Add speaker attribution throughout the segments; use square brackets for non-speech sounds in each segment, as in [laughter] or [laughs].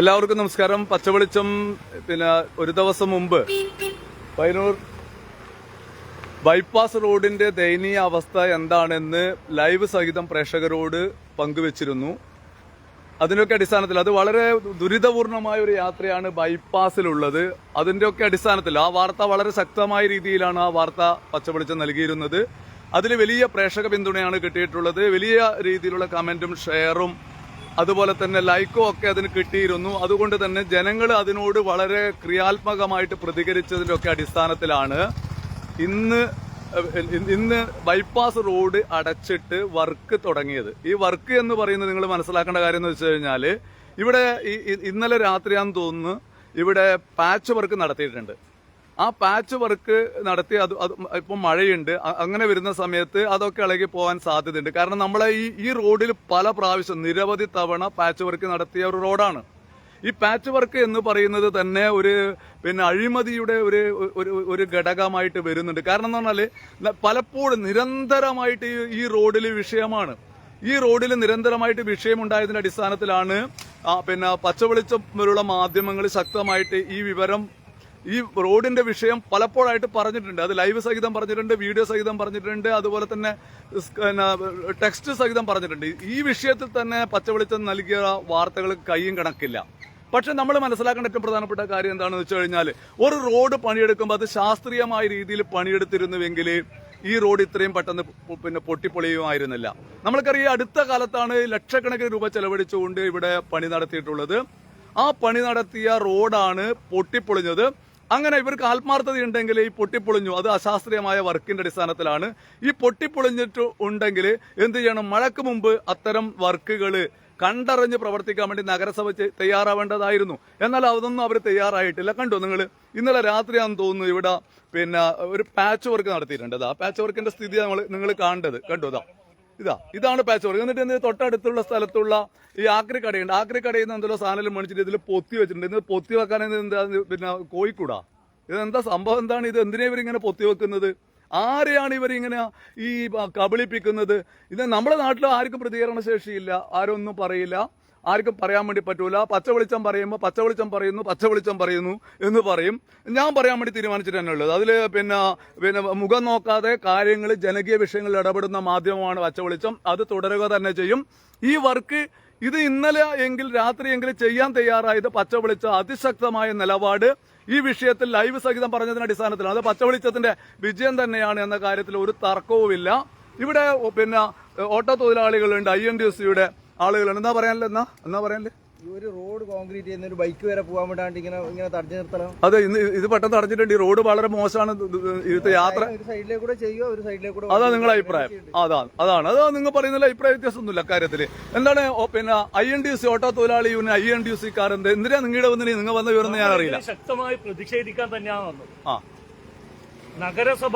Speaker 1: എല്ലാവർക്കും നമസ്കാരം. പച്ചവെളിച്ചം പിന്നെ ഒരു ദിവസം മുമ്പ് പയ്യന്നൂർ ബൈപ്പാസ് റോഡിന്റെ ദയനീയ അവസ്ഥ എന്താണെന്ന് ലൈവ് സഹിതം പ്രേക്ഷകരോട് പങ്കുവച്ചിരുന്നു. അതിന്റെയൊക്കെ അടിസ്ഥാനത്തിൽ അത് വളരെ ദുരിതപൂർണമായ ഒരു യാത്രയാണ് ബൈപ്പാസിലുള്ളത്. അതിന്റെയൊക്കെ അടിസ്ഥാനത്തിൽ ആ വാർത്ത വളരെ ശക്തമായ രീതിയിലാണ് ആ വാർത്ത പച്ചവെളിച്ചം നൽകിയിരുന്നത്. അതിൽ വലിയ പ്രേക്ഷക പിന്തുണയാണ് കിട്ടിയിട്ടുള്ളത്. വലിയ രീതിയിലുള്ള കമന്റും ഷെയറും അതുപോലെ തന്നെ ലൈക്കും ഒക്കെ അതിന് കിട്ടിയിരുന്നു. അതുകൊണ്ട് തന്നെ ജനങ്ങൾ അതിനോട് വളരെ ക്രിയാത്മകമായിട്ട് പ്രതികരിച്ചതിന്റെ ഒക്കെ അടിസ്ഥാനത്തിലാണ്. ഇന്ന് ഇന്ന് ബൈപ്പാസ് റോഡ് അടച്ചിട്ട് വർക്ക് തുടങ്ങിയത്. ഈ വർക്ക് എന്ന് പറയുന്നത് നിങ്ങൾ മനസ്സിലാക്കേണ്ട കാര്യം എന്ന് വെച്ച് കഴിഞ്ഞാൽ ഇവിടെ ഇന്നലെ രാത്രിയാന്ന് തോന്നുന്നു ഇവിടെ പാച്ച് വർക്ക് നടത്തിയിട്ടുണ്ട്. ആ പാച്ച് വർക്ക് നടത്തി അത് ഇപ്പം മഴയുണ്ട്. അങ്ങനെ വരുന്ന സമയത്ത് അതൊക്കെ ഇളകി പോകാൻ സാധ്യതയുണ്ട്. കാരണം നമ്മളെ ഈ ഈ റോഡിൽ പല പ്രാവശ്യം നിരവധി തവണ പാച്ച് വർക്ക് നടത്തിയ ഒരു റോഡാണ് ഈ പാച്ച് വർക്ക് എന്ന് പറയുന്നത് തന്നെ ഒരു പിന്നെ അഴിമതിയുടെ ഒരു ഒരു ഘടകമായിട്ട് വരുന്നുണ്ട്. കാരണം എന്ന് പറഞ്ഞാൽ പലപ്പോഴും നിരന്തരമായിട്ട് ഈ റോഡിൽ വിഷയമാണ്. ഈ റോഡിൽ നിരന്തരമായിട്ട് വിഷയമുണ്ടായതിന്റെ അടിസ്ഥാനത്തിലാണ് പിന്നെ പച്ചവെളിച്ചം പോലുള്ള മാധ്യമങ്ങൾ ശക്തമായിട്ട് ഈ വിവരം ഈ റോഡിന്റെ വിഷയം പലപ്പോഴായിട്ട് പറഞ്ഞിട്ടുണ്ട്. അത് ലൈവ് സഹിതം പറഞ്ഞിട്ടുണ്ട് വീഡിയോ സഹിതം പറഞ്ഞിട്ടുണ്ട് അതുപോലെ തന്നെ ടെക്സ്റ്റ് സഹിതം പറഞ്ഞിട്ടുണ്ട്. ഈ വിഷയത്തിൽ തന്നെ പച്ചവെളിച്ചം നൽകിയ വാർത്തകൾ കൈയും കണക്കില്ല. പക്ഷെ നമ്മൾ മനസ്സിലാക്കേണ്ട ഏറ്റവും പ്രധാനപ്പെട്ട കാര്യം എന്താണെന്ന് വെച്ച് കഴിഞ്ഞാൽ ഒരു റോഡ് പണിയെടുക്കുമ്പോൾ അത് ശാസ്ത്രീയമായ രീതിയിൽ പണിയെടുത്തിരുന്നുവെങ്കിൽ ഈ റോഡ് ഇത്രയും പെട്ടെന്ന് പിന്നെ പൊട്ടിപ്പൊളിയുമായിരുന്നില്ല. നമ്മൾക്കറിയാം അടുത്ത കാലത്താണ് ലക്ഷക്കണക്കിന് രൂപ ചെലവഴിച്ചുകൊണ്ട് ഇവിടെ പണി നടത്തിയിട്ടുള്ളത്. ആ പണി നടത്തിയ റോഡാണ് പൊട്ടിപ്പൊളിഞ്ഞത്. അങ്ങനെ ഇവർക്ക് ആത്മാർത്ഥതയുണ്ടെങ്കിൽ ഈ പൊട്ടിപ്പൊളിഞ്ഞു. അത് അശാസ്ത്രീയമായ വർക്കിന്റെ അടിസ്ഥാനത്തിലാണ്. ഈ പൊട്ടിപ്പൊളിഞ്ഞിട്ട് ഉണ്ടെങ്കിൽ എന്ത് ചെയ്യണം? മഴയ്ക്ക് മുമ്പ് അത്തരം വർക്കുകൾ കണ്ടറിഞ്ഞ് പ്രവർത്തിക്കാൻ വേണ്ടി നഗരസഭ തയ്യാറാവേണ്ടതായിരുന്നു. എന്നാൽ അതൊന്നും അവർ തയ്യാറായിട്ടില്ല. കണ്ടു നിങ്ങൾ ഇന്നലെ രാത്രിയാണെന്ന് തോന്നുന്നു ഇവിടെ പിന്നെ ഒരു പാച്ച് വർക്ക് നടത്തിയിട്ടുണ്ട്. ആ പാച്ച് വർക്കിന്റെ സ്ഥിതി നമ്മൾ നിങ്ങൾ കാണേണ്ടത്. കണ്ടു ഇതാ ഇതാ ഇതാണ് പാച്ച് വർക്ക് എന്നിട്ട് എന്ത് തൊട്ടടുത്തുള്ള സ്ഥലത്തുള്ള ഈ ആക്രി കടയുണ്ട്. ആക്രി കടയിൽ നിന്ന് എന്തെല്ലോ സാധനം മേടിച്ചിട്ട് ഇതിൽ പൊത്തി വെച്ചിട്ടുണ്ട്. ഇത് പൊത്തി വെക്കാൻ എന്താ പിന്നെ കോഴിക്കൂടാ. ഇതെന്താ സംഭവം? എന്താണ് ഇത്? എന്തിനാ ഇവരിങ്ങനെ പൊത്തി വെക്കുന്നത്? ആരെയാണ് ഇവരിങ്ങനെ ഈ കബളിപ്പിക്കുന്നത്? ഇത് നമ്മുടെ നാട്ടിൽ ആർക്കും പ്രതികരണ ശേഷിയില്ല ആരും ഒന്നും പറയില്ല. ആർക്കും പറയാൻ വേണ്ടി പറ്റൂല. പച്ച വെളിച്ചം പറയുമ്പോൾ പച്ച വെളിച്ചം പറയുന്നു പച്ച വെളിച്ചം പറയുന്നു എന്ന് പറയും. ഞാൻ പറയാൻ വേണ്ടി തീരുമാനിച്ചിട്ട് തന്നെ ഉള്ളത്. അതിൽ പിന്നെ പിന്നെ മുഖം നോക്കാതെ കാര്യങ്ങൾ ജനകീയ വിഷയങ്ങളിൽ ഇടപെടുന്ന മാധ്യമമാണ് പച്ച വെളിച്ചം അത് തുടരുക തന്നെ ചെയ്യും. ഈ വർക്ക് ഇത് ഇന്നലെ എങ്കിൽ രാത്രിയെങ്കിൽ ചെയ്യാൻ തയ്യാറായത് പച്ച വെളിച്ചം അതിശക്തമായ നിലപാട്. ഈ വിഷയത്തിൽ ലൈവ് സഹിതം പറഞ്ഞതിന്റെ അടിസ്ഥാനത്തിലാണ് അത് പച്ച വെളിച്ചത്തിന്റെ വിജയം തന്നെയാണ് എന്ന കാര്യത്തിൽ ഒരു തർക്കവുമില്ല. ഇവിടെ പിന്നെ ഓട്ടോ തൊഴിലാളികളുണ്ട് ഐ എൻ ഡി സിയുടെ ആളുകളുണ്ട് എന്താ പറയാനല്ലേ എന്നാ? എന്നാ പറയാനല്ലേ?
Speaker 2: ഒരു റോഡ് കോൺക്രീറ്റ് ചെയ്യുന്ന ഒരു ബൈക്ക് വരെ പോകാൻ വേണ്ടി ഇങ്ങനെ ഇങ്ങനെ തടഞ്ഞു നിർത്തണം.
Speaker 1: അതെ ഇന്ന് ഇത് പെട്ടെന്ന് തടഞ്ഞിട്ടുണ്ട്. ഈ റോഡ് വളരെ മോശമാണ്. ഇത് യാത്ര.
Speaker 2: ഒരു ചെയ്യുക ഒരു
Speaker 1: അതാ നിങ്ങളുടെ അഭിപ്രായം. അതാ അതാണ്. അതാ നിങ്ങൾ പറയുന്ന അഭിപ്രായ വ്യത്യാസമൊന്നുമില്ല കാര്യത്തിൽ എന്താണ് പിന്നെ I N D C auto തൊഴിലാളി union I N D C Karanth എന്തിനാ നിങ്ങളുടെ വന്നിട്ട് നിങ്ങൾ വന്ന വിവരം ഞാൻ അറിയില്ല.
Speaker 3: ശക്തമായി പ്രതിഷേധിക്കാൻ തന്നെയാണ് വന്നത്
Speaker 1: ആ.
Speaker 3: നഗരസഭ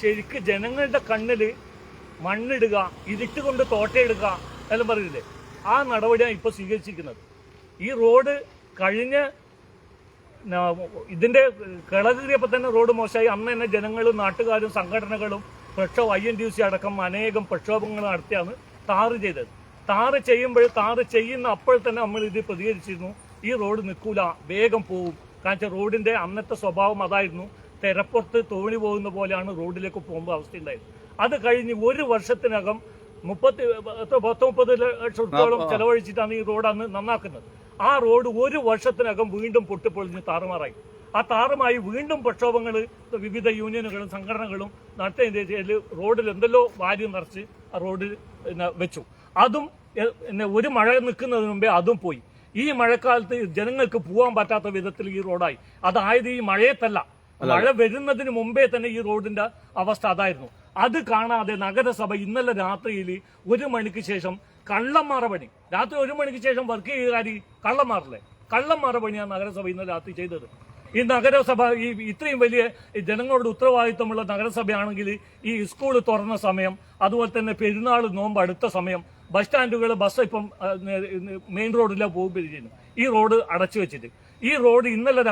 Speaker 3: ശരിക്ക് ജനങ്ങളുടെ കണ്ണിൽ മണ്ണിടുക ഇരുട്ടുകൊണ്ട് തോട്ടയിടുക എല്ലാം പറയുന്നില്ലേ ആ നടപടിയാണ് ഇപ്പോൾ സ്വീകരിച്ചിരിക്കുന്നത്. ഈ റോഡ് കഴിഞ്ഞ ഇതിന്റെ കിളകീറിയപ്പോ തന്നെ റോഡ് മോശമായി. അന്ന് തന്നെ ജനങ്ങളും നാട്ടുകാരും സംഘടനകളും പ്രക്ഷോഭം ഐ എൻ ഡി സി അടക്കം അനേകം പ്രക്ഷോഭങ്ങൾ നടത്തിയാണ് താറ് ചെയ്തത്. താറ് ചെയ്യുമ്പോൾ താറ് ചെയ്യുന്ന അപ്പോൾ തന്നെ നമ്മൾ ഇത് പ്രതികരിച്ചിരുന്നു. ഈ റോഡ് നിൽക്കൂല വേഗം പോവും. കാരണം റോഡിന്റെ അന്നത്തെ സ്വഭാവം അതായിരുന്നു. തെരപ്പുറത്ത് തോണി പോകുന്ന പോലെയാണ് റോഡിലേക്ക് പോകുമ്പോൾ അവസ്ഥയുണ്ടായത് അത് കഴിഞ്ഞ് ഒരു വർഷത്തിനകം മുപ്പത്തി പത്ത് മുപ്പത് ലക്ഷത്തോളം ചെലവഴിച്ചിട്ടാണ് ഈ റോഡ് അന്ന് നന്നാക്കുന്നത്. ആ റോഡ് ഒരു വർഷത്തിനകം വീണ്ടും പൊട്ടിപ്പൊളിഞ്ഞ് താറുമാറായി. ആ താറുമായി വീണ്ടും പ്രക്ഷോഭങ്ങൾ വിവിധ യൂണിയനുകളും സംഘടനകളും പേരിൽ റോഡിൽ എന്തെല്ലോ വാരി നിറച്ച് ആ റോഡിൽ വെച്ചു. അതും ഒരു മഴ നിൽക്കുന്നതിന് മുമ്പേ അതും പോയി. ഈ മഴക്കാലത്ത് ജനങ്ങൾക്ക് പോകാൻ പറ്റാത്ത വിധത്തിൽ ഈ റോഡായി. അതായത് ഈ മഴയത്തല്ല. മഴ വരുന്നതിന് മുമ്പേ തന്നെ ഈ റോഡിന്റെ അവസ്ഥ അതായിരുന്നു. അത് കാണാതെ നഗരസഭ ഇന്നലെ രാത്രിയിൽ ഒരു മണിക്ക് ശേഷം കള്ളന്മാറ പണി. രാത്രി ഒരു മണിക്ക് ശേഷം വർക്ക് ചെയ്യുകാരി കള്ളന്മാറില്ലേ കള്ളന്മാറ പണിയാണ് നഗരസഭ ഇന്നലെ രാത്രി ചെയ്തത്. ഈ നഗരസഭ ഈ ഇത്രയും വലിയ ജനങ്ങളുടെ ഉത്തരവാദിത്തമുള്ള നഗരസഭയാണെങ്കിൽ ഈ സ്കൂൾ തുറന്ന സമയം അതുപോലെ തന്നെ പെരുന്നാൾ നോമ്പ് അടുത്ത സമയം ബസ് സ്റ്റാൻഡുകൾ ബസ് ഇപ്പം മെയിൻ റോഡിലാണ് പോകുമ്പോൾ ചെയ്യുന്നു ഈ റോഡ് അടച്ചു വെച്ചിട്ട്. ഈ റോഡ് ഇന്നലെ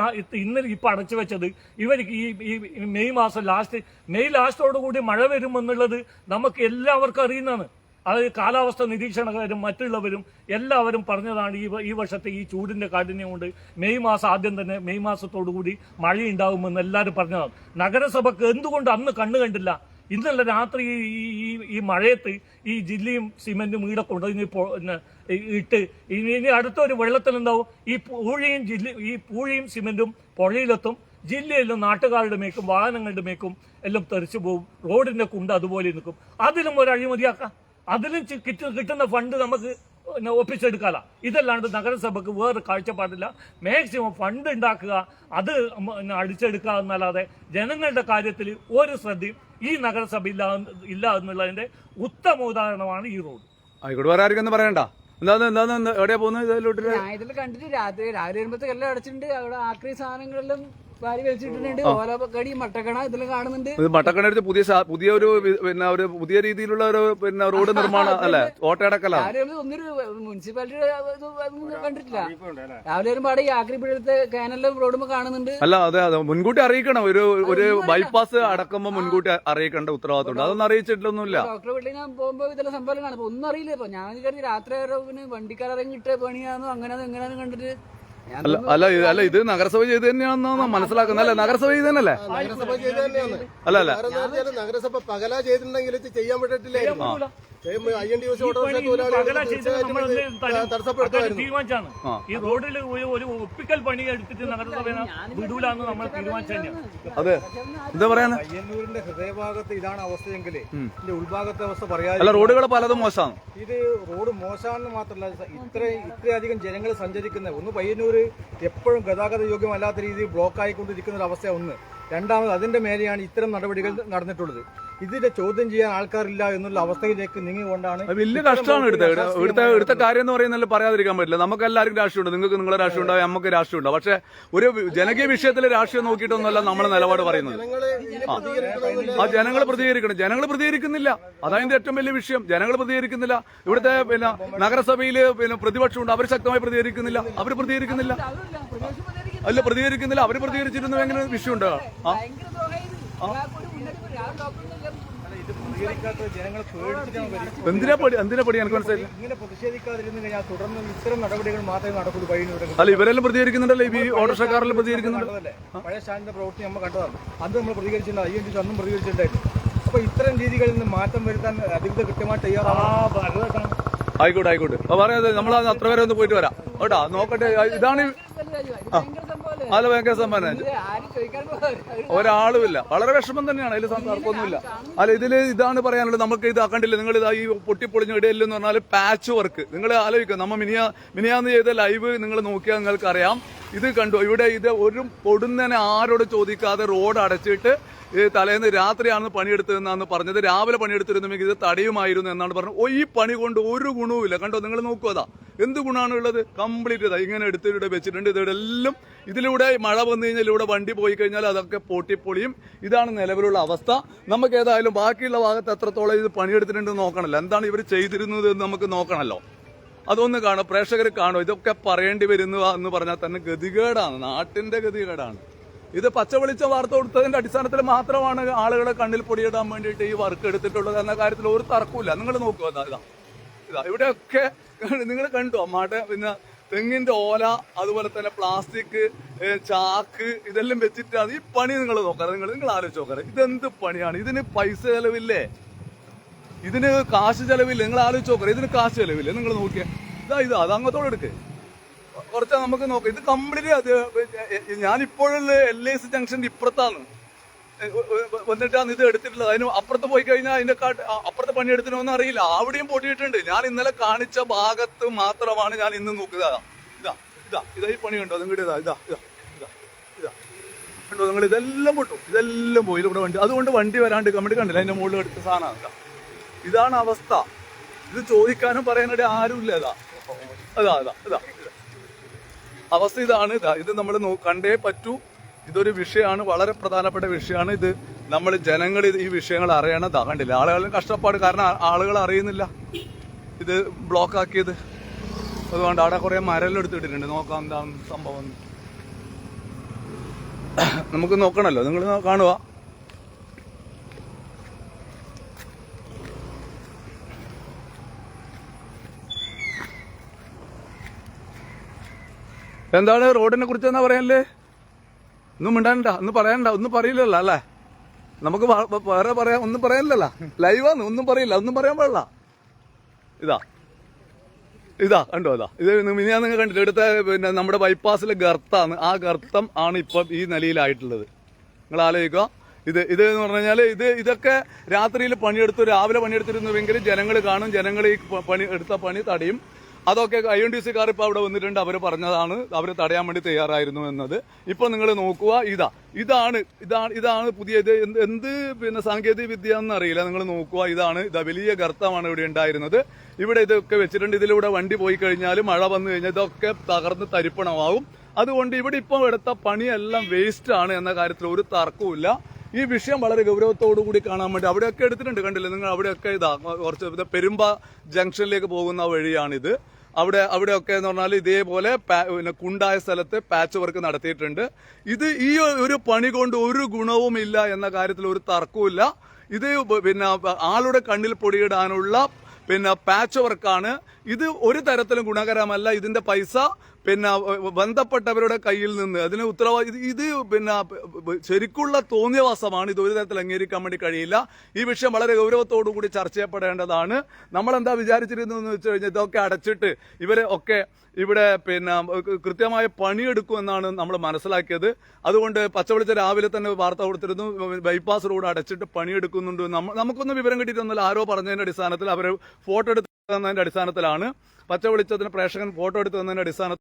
Speaker 3: ഇന്നലെ ഇപ്പൊ അടച്ചു വെച്ചത് ഇവർക്ക് ഈ മെയ് മാസം ലാസ്റ്റ് മെയ് ലാസ്റ്റോട് കൂടി മഴ വരുമെന്നുള്ളത് നമുക്ക് എല്ലാവർക്കും അറിയുന്നതാണ്. അത് കാലാവസ്ഥ നിരീക്ഷണക്കാരും മറ്റുള്ളവരും എല്ലാവരും പറഞ്ഞതാണ് ഈ ഈ വർഷത്തെ ഈ ചൂടിന്റെ കാഠിന്യം കൊണ്ട് മെയ് മാസം ആദ്യം തന്നെ മെയ് മാസത്തോടു കൂടി മഴയുണ്ടാകുമെന്ന് എല്ലാവരും പറഞ്ഞതാണ്. നഗരസഭക്ക് എന്തുകൊണ്ട് അന്ന് കണ്ണു കണ്ടില്ല? ഇന്നലെ രാത്രി ഈ- ഈ മഴയത്ത് ഈ ജില്ലയും സിമെന്റും ഈടെ കൊണ്ടുവന്ന് ഇട്ട് ഇനി ഇനി അടുത്തൊരു വെള്ളത്തിലുണ്ടാവും ഈ പൂഴിയും ജില്ല ഈ പൂഴിയും സിമെന്റും പുഴയിലെത്തും. ജില്ലയിലും നാട്ടുകാരുടെ മേക്കും വാഹനങ്ങളുടെ മേക്കും എല്ലാം തെറിച്ചു പോകും റോഡിന്റെ കുണ്ട് അതുപോലെ നിൽക്കും. അതിലും ഒരു അഴിമതിയാക്കാം. അതിലും കിട്ടുന്ന ഫണ്ട് നമുക്ക് ഒപ്പിച്ചെടുക്കാല. ഇതല്ലാണ്ട് നഗരസഭക്ക് വേറെ കാഴ്ചപ്പാടില്ല. മാക്സിമം ഫണ്ട് ഉണ്ടാക്കുക അത് അടിച്ചെടുക്കുക എന്നല്ലാതെ ജനങ്ങളുടെ കാര്യത്തിൽ ഒരു ശ്രദ്ധയും ഈ നഗരസഭ ഇല്ല ഇല്ല എന്നുള്ളതിന്റെ ഉത്തമ ഉദാഹരണമാണ് ഈ റോഡ്.
Speaker 1: ആയിക്കോട്ടെ വേറെ ആർക്കൊന്നും പറയണ്ട. എന്താന്ന് എന്താന്ന് എവിടെയാ പോകുന്നത് ഇതിലോട്ട്
Speaker 4: ഞാൻ ഇതിൽ കണ്ടിട്ട് രാത്രി രാവിലെ വരുമ്പോഴത്തേക്കെല്ലാം എല്ലാം അടച്ചിട്ടുണ്ട് അവിടെ ആക്രി സാധനങ്ങളെല്ലാം വാരി വെച്ചിട്ടുണ്ട് ഓല കടി മട്ടക്കണ ഇതിലും കാണുന്നുണ്ട്.
Speaker 1: ഇത് മട്ടക്കണടുത്ത് പുതിയ പുതിയ ഒരു പിന്നെ ഒരു പുതിയ രീതിയിലുള്ള ഒരു പിന്നെ റോഡ് [laughs] നിർമ്മാണം അല്ലെ?
Speaker 4: ഒന്നൊരു മുനിസിപ്പാലിറ്റിയുടെ അതൊന്നും കണ്ടിട്ടില്ല. രാവിലെ വരുമ്പോ അവിടെ ഈ ആക്രി പിഴത്തെ കാനെല്ലാം റോഡുമ്പോ കാണുന്നുണ്ട്.
Speaker 1: അല്ല അതെ അതെ. മുൻകൂട്ടി അറിയിക്കണം. ഒരു ഒരു ബൈപ്പാസ് അടക്കുമ്പോൾ മുൻകൂട്ടി അറിയിക്കേണ്ട ഉത്തരവാദിത്തമുണ്ട്. അതൊന്നും അറിയിച്ചിട്ടൊന്നുമില്ല.
Speaker 4: വീട്ടിൽ ഞാൻ സംഭവം കാണും. ഒന്നും അറിയില്ല. ഇപ്പൊ ഞാൻ രാത്രി വരെ പിന്നെ വണ്ടിക്കാരിറങ്ങിട്ട് പണിയാന്നോ അങ്ങനെ എങ്ങനെയാന്ന് കണ്ടിട്ട്
Speaker 1: അല്ല അല്ല ഇത് അല്ല ഇത് നഗരസഭ ചെയ്ത് തന്നെയാണെന്നാണ് മനസ്സിലാക്കുന്നത്. അല്ലേ നഗരസഭ ചെയ്ത് തന്നെയല്ലേ?
Speaker 5: നഗരസഭ ചെയ്ത് തന്നെയാണ്.
Speaker 1: അല്ല അല്ല.
Speaker 5: നഗരസഭ പകലാ ചെയ്തിട്ടുണ്ടെങ്കിൽ ഇത് ചെയ്യാൻ പറ്റില്ലായിരുന്നു
Speaker 3: തീരുമാനിച്ചാണ് ഈ റോഡിൽ ഒരു ഒപ്പിക്കൽ പണി എടുത്തിട്ട് നഗരസഭ വിടൂലാന്ന് നമ്മൾ തീരുമാനിച്ചു
Speaker 1: അതെ. എന്താ
Speaker 2: പയ്യന്നൂരിന്റെ ഹൃദയഭാഗത്ത് ഇതാണ് അവസ്ഥയെങ്കിൽ ഇതിന്റെ ഉൾഭാഗത്തെ അവസ്ഥ പറയാതെ
Speaker 1: അല്ല റോഡുകൾ പലതും മോശമാണ്.
Speaker 2: ഇത് റോഡ് മോശമാണെന്ന് മാത്രമല്ല ഇത്ര ഇത്രയധികം ജനങ്ങൾ സഞ്ചരിക്കുന്ന ഒന്ന് പയ്യന്നൂര് എപ്പോഴും ഗതാഗത യോഗ്യമല്ലാത്ത രീതിയിൽ ബ്ലോക്ക് ആയിക്കൊണ്ടിരിക്കുന്ന ഒരു അവസ്ഥ ഒന്ന്. രണ്ടാമത് അതിന്റെ മേലെയാണ് ഇത്തരം നടപടികൾ നടന്നിട്ടുള്ളത്. ഇതിന്റെ ചോദ്യം ചെയ്യാൻ ആൾക്കാരില്ല എന്നുള്ള അവസ്ഥയിലേക്ക് നീങ്ങിക്കൊണ്ടാണ്
Speaker 1: കൊണ്ടാണ് വലിയ കഷ്ടമാണ് എടുത്തത് എടുത്ത ഇവിടുത്തെ കാര്യം എന്ന് പറയുന്നത് പറയാതിരിക്കാൻ പറ്റില്ല. നമുക്ക് എല്ലാവർക്കും രാഷ്ട്രീയമുണ്ട്. നിങ്ങൾക്ക് നിങ്ങളെ രാഷ്ട്രീയം ഉണ്ടാവും നമുക്ക് രാഷ്ട്രീയമുണ്ട്. പക്ഷെ ഒരു ജനകീയ വിഷയത്തിൽ രാഷ്ട്രീയം നോക്കിയിട്ടൊന്നുമല്ല നമ്മളെ നിലപാട് പറയുന്നത്. ആ. ജനങ്ങൾ പ്രതികരിക്കണം. ജനങ്ങൾ പ്രതികരിക്കുന്നില്ല. അതാണ് ഏറ്റവും വലിയ വിഷയം. ജനങ്ങൾ പ്രതികരിക്കുന്നില്ല. ഇവിടുത്തെ പിന്നെ നഗരസഭയിൽ പിന്നെ പ്രതിപക്ഷമുണ്ട്. അവർ ശക്തമായി പ്രതികരിക്കുന്നില്ല. അവർ പ്രതികരിക്കുന്നില്ല. അല്ല പ്രതികരിക്കുന്നില്ല. അവർ പ്രതികരിച്ചിരുന്നു എങ്ങനെ വിഷയം ആ. എന്തിനാ പടി? എന്തിനാ പടി? എനിക്ക് മനസ്സിലായില്ല.
Speaker 2: ഇങ്ങനെ പ്രതിഷേധിക്കാതിരുന്നു കഴിഞ്ഞാൽ തുടർന്ന് ഇത്തരം നടപടികൾ മാത്രമേ നടക്കുള്ളൂ പയ്യന്നൂർ
Speaker 1: അല്ല ഇവരെല്ലാം പ്രതികരിക്കുന്നുണ്ടല്ലോ? ഈ ഓട്ടോറിക്ഷക്കാരെല്ലാം പ്രതികരിക്കുന്നുണ്ട്.
Speaker 2: കണ്ടതല്ലേ പഴയ സ്റ്റാൻഡിന്റെ പ്രവൃത്തി നമ്മൾ കണ്ടതാണ്. അന്ന് നമ്മൾ പ്രതികരിച്ചിട്ടുണ്ട്. ഐ എൻ ഡി അന്നും പ്രതികരിച്ചിട്ടുണ്ടായിരുന്നു. അപ്പൊ ഇത്തരം രീതികളിൽ നിന്ന് മാറ്റം വരുത്താൻ അധികൃതർ കൃത്യമായി തയ്യാറാണ്
Speaker 1: ആയിക്കോട്ടെ ആയിക്കോട്ടെ. അപ്പൊ പറയാതെ നമ്മൾ അത്ര വരെ ഒന്ന് പോയിട്ട് വരാം. കേട്ടോ നോക്കട്ടെ. ഇതാണ് അല്ല ഭയങ്കര സമ്മാനം. ഒരാളുമില്ല. വളരെ വിഷമം തന്നെയാണ്. അതിൽ തർക്കമൊന്നുമില്ല. അല്ല ഇതിൽ ഇതാണ് പറയാനുള്ളത്. നമുക്ക് ഇത് കണ്ടില്ല നിങ്ങൾ ഇതാ ഈ പൊട്ടിപ്പൊളിഞ്ഞ ഇടയിൽ പറഞ്ഞാൽ പാച്ച് വർക്ക് നിങ്ങൾ ആലോചിക്കുക നമ്മ മിനിയ മിനിയാന്ന് ചെയ്ത ലൈവ് നിങ്ങൾ നോക്കിയാൽ നിങ്ങൾക്ക് അറിയാം ഇത് കണ്ടു. ഇവിടെ ഇത് ഒരു പൊടുന്നനെ ആരോട് ചോദിക്കാതെ റോഡ് അടച്ചിട്ട് ഈ തലേന്ന് രാത്രിയാണ് പണിയെടുത്തതെന്നാണ് പറഞ്ഞത്. രാവിലെ പണിയെടുത്തിരുന്നെങ്കിൽ ഇത് തടയുമായിരുന്നു എന്നാണ് പറഞ്ഞത്. ഈ പണി കൊണ്ട് ഒരു ഗുണവുമില്ല. കണ്ടോ? നിങ്ങൾ നോക്കുക എന്ത് ഗുണമാണ് ഉള്ളത്? കംപ്ലീറ്റ് ഇതാ. ഇങ്ങനെ എടുത്ത് ഇവിടെ വെച്ചിട്ടുണ്ട് ഇതെല്ലാം ഇതിലൂടെ മഴ വന്നു കഴിഞ്ഞാൽ ഇവിടെ വണ്ടി പോയി കഴിഞ്ഞാൽ അതൊക്കെ പൊട്ടിപ്പൊളിയും. ഇതാണ് നിലവിലുള്ള അവസ്ഥ. നമുക്ക് ഏതായാലും ബാക്കിയുള്ള ഭാഗത്ത് എത്രത്തോളം ഇത് പണിയെടുത്തിട്ടുണ്ടെന്ന് നോക്കണമല്ലോ എന്താണ് ഇവർ ചെയ്തിരുന്നത് എന്ന് നമുക്ക് നോക്കണല്ലോ. അതൊന്ന് കാണോ. പ്രേക്ഷകർ കാണോ. ഇതൊക്കെ പറയേണ്ടി വരുന്നു എന്ന് പറഞ്ഞാൽ തന്നെ ഗതികേടാണ്. നാട്ടിന്റെ ഗതികേടാണ്. ഇത് പച്ചവെളിച്ച വാർത്ത കൊടുത്തതിന്റെ അടിസ്ഥാനത്തിൽ മാത്രമാണ് ആളുകളെ കണ്ണിൽ പൊടിയിടാൻ വേണ്ടിയിട്ട് ഈ വർക്ക് എടുത്തിട്ടുള്ളത് എന്ന കാര്യത്തിൽ ഒരു തർക്കമില്ല നിങ്ങൾ നോക്കുക ഇതാ. ഇതാ ഇവിടെയൊക്കെ നിങ്ങൾ കണ്ടു അമ്മാട്ടെ പിന്നെ തെങ്ങിന്റെ ഓല അതുപോലെ തന്നെ പ്ലാസ്റ്റിക് ചാക്ക് ഇതെല്ലാം വെച്ചിട്ടാണ് ഈ പണി നിങ്ങൾ നോക്കാറ്. നിങ്ങൾ നിങ്ങൾ ആലോചിച്ച് നോക്കാറ്. ഇതെന്ത് പണിയാണ്? ഇതിന് പൈസ ചെലവില്ലേ? ഇതിന് കാശ് ചെലവില്ല? നിങ്ങൾ ആലോചിച്ച് നോക്കറ. ഇതിന് കാശ് ചെലവില്ല? നിങ്ങൾ നോക്കിയാൽ ഇതാ ഇതാ അത് അങ്ങോട്ടോടെ എടുക്ക്. കുറച്ചാ നമുക്ക് നോക്കാം. ഇത് കംപ്ലീറ്റ് അത് ഞാനിപ്പോഴുള്ള എൽ ഐ സി ജംഗ്ഷന്റെ ഇപ്പുറത്താണ്. വന്നിട്ടാണ് ഇത് എടുത്തിട്ടുള്ളത് അതിന് അപ്പുറത്ത് പോയി കഴിഞ്ഞാൽ അതിന്റെ കാട്ട് അപ്പുറത്ത് പണി എടുത്തിനൊന്നും അറിയില്ല. അവിടെയും പൊട്ടിയിട്ടുണ്ട്. ഞാൻ ഇന്നലെ കാണിച്ച ഭാഗത്ത് മാത്രമാണ് ഞാൻ ഇന്ന് നോക്കുക ഇതാ ഇതാ ഇതാ ഈ പണി കണ്ടോ? നിങ്ങളുടെ ഇതാ ഇതാ ഇതാ ഇതാ ഇതാ. കണ്ടോ? നിങ്ങൾ ഇതെല്ലാം പൊട്ടും. ഇതെല്ലാം പോയി. ഇവിടെ വണ്ടി അതുകൊണ്ട് വണ്ടി വരാണ്ട് കമ്മിറ്റി കണ്ടില്ല. അതിന്റെ മുകളിൽ എടുത്ത സാധനമാണ് ഇതാണ് അവസ്ഥ. ഇത് ചോദിക്കാനും പറയാനിടെ ആരുമില്ല ഇതാ. അതാ അതാ അതാ ഇതാ. അവസ്ഥ ഇതാണ്. ഇതാ ഇത് നമ്മൾ കണ്ടേ പറ്റൂ. ഇതൊരു വിഷയമാണ് വളരെ പ്രധാനപ്പെട്ട വിഷയമാണ്. ഇത് നമ്മൾ ജനങ്ങൾ ഈ വിഷയങ്ങൾ അറിയണം താകണ്ടില്ല ആളുകളും കഷ്ടപ്പാട്. കാരണം ആളുകൾ അറിയുന്നില്ല. ഇത് ബ്ലോക്ക് ആക്കിയത്. അതുകൊണ്ട് അവിടെ കുറെ മരലെല്ലാം എടുത്തിട്ടിട്ടുണ്ട്. നോക്കാം എന്താണ് സംഭവം. നമുക്ക് നോക്കണല്ലോ. നിങ്ങൾ കാണുക എന്താണ് റോഡിനെ കുറിച്ച് എന്നാ പറയാനല്ലേ? ഒന്നും മിണ്ടാണ്ട ഒന്നും പറയണ്ട ഒന്നും പറയില്ലല്ലോ അല്ലേ? നമുക്ക് വേറെ പറയാ ഒന്നും പറയാനില്ലല്ലോ. ലൈവാന്ന് ഒന്നും പറയില്ല ഒന്നും പറയാൻ പാടില്ല. ഇതാ. ഇതാ കണ്ടോ ഇതാ. ഇത് ഞാൻ നിങ്ങൾ കണ്ടിട്ട് ഇവിടുത്തെ പിന്നെ നമ്മുടെ ബൈപ്പാസിലെ ഗർത്താന്ന്. ആ ഗർത്തം ആണ് ഇപ്പം ഈ നിലയിലായിട്ടുള്ളത്. നിങ്ങൾ ആലോചിക്കുക. ഇത് ഇത് എന്ന് പറഞ്ഞു ഇത് ഇതൊക്കെ രാത്രിയിൽ പണിയെടുത്തു രാവിലെ പണിയെടുത്തിരുന്നുവെങ്കിൽ ജനങ്ങൾ കാണും. ജനങ്ങൾ ഈ പണി എടുത്ത പണി തടയും. അതൊക്കെ ഐ എൻ ഡി കാർ ഇപ്പോൾ അവിടെ വന്നിട്ടുണ്ട്. അവർ പറഞ്ഞതാണ്. അവർ തടയാൻ വേണ്ടി തയ്യാറായിരുന്നു എന്നത്. ഇപ്പോൾ നിങ്ങൾ നോക്കുക ഇതാ. ഇതാണ് ഇതാണ് ഇതാണ് പുതിയ ഇത് എന്ത് പിന്നെ സാങ്കേതിക വിദ്യ എന്നറിയില്ല നിങ്ങൾ നോക്കുക ഇതാണ്. ഇതാ വലിയ ഗർത്തമാണ് ഇവിടെ ഉണ്ടായിരുന്നത്. ഇവിടെ ഇതൊക്കെ വെച്ചിട്ടുണ്ട്. ഇതിലൂടെ വണ്ടി പോയി കഴിഞ്ഞാൽ മഴ വന്നു കഴിഞ്ഞാൽ ഇതൊക്കെ തകർന്ന് തരിപ്പണമാവും. അതുകൊണ്ട് ഇവിടെ ഇപ്പോൾ എടുത്ത പണിയെല്ലാം വേസ്റ്റ് ആണ് എന്ന കാര്യത്തിൽ ഒരു തർക്കവുമില്ല ഈ വിഷയം വളരെ ഗൗരവത്തോടു കൂടി കാണാൻ വേണ്ടി അവിടെയൊക്കെ എടുത്തിട്ടുണ്ട്. കണ്ടില്ലേ നിങ്ങൾ? അവിടെയൊക്കെ ഇതാ കുറച്ച് പെരുമ്പ ജംഗ്ഷനിലേക്ക് പോകുന്ന വഴിയാണിത്. അവിടെ അവിടെയൊക്കെ എന്ന് പറഞ്ഞാൽ ഇതേപോലെ പിന്നെ കുണ്ടായ സ്ഥലത്ത് പാച്ച് വർക്ക് നടത്തിയിട്ടുണ്ട്. ഇത് ഈ ഒരു പണി കൊണ്ട് ഒരു ഗുണവും ഇല്ല എന്ന കാര്യത്തിൽ ഒരു തർക്കവുമില്ല ഇത് പിന്നെ ആളുടെ കണ്ണിൽ പൊടിയിടാനുള്ള പിന്നെ പാച്ച് വർക്കാണ് ഇത് ഒരു തരത്തിലും ഗുണകരമല്ല. ഇതിന്റെ പൈസ പിന്നെ ബന്ധപ്പെട്ടവരുടെ കയ്യിൽ നിന്ന് അതിന് ഉത്തരവാദി ഇത് പിന്നെ ശരിക്കുള്ള തോന്നിയവാസമാണ് ഇത് ഒരു തരത്തിൽ അംഗീകരിക്കാൻ വേണ്ടി കഴിയില്ല. ഈ വിഷയം വളരെ ഗൗരവത്തോടു കൂടി ചർച്ച ചെയ്യപ്പെടേണ്ടതാണ്. നമ്മൾ എന്താ വിചാരിച്ചിരുന്നതെന്ന് വെച്ച് കഴിഞ്ഞാൽ ഇതൊക്കെ അടച്ചിട്ട് ഇവരെ ഒക്കെ ഇവിടെ പിന്നെ കൃത്യമായ പണിയെടുക്കുമെന്നാണ് നമ്മൾ മനസ്സിലാക്കിയത്. അതുകൊണ്ട് പച്ചവെളിച്ച രാവിലെ തന്നെ വാർത്ത കൊടുത്തിരുന്നു. ബൈപ്പാസ് റോഡ് അടച്ചിട്ട് പണിയെടുക്കുന്നുണ്ട് നമുക്കൊന്നും വിവരം കിട്ടിയിട്ടൊന്നുമില്ല. ആരോ പറഞ്ഞതിന്റെ അടിസ്ഥാനത്തിൽ അവർ ഫോട്ടോ എടുത്ത് തന്നതിന്റെ അടിസ്ഥാനത്തിലാണ്. പച്ച വെളിച്ചത്തിന് പ്രേക്ഷകൻ ഫോട്ടോ എടുത്ത് തന്നതിന്റെ അടിസ്ഥാനത്തിൽ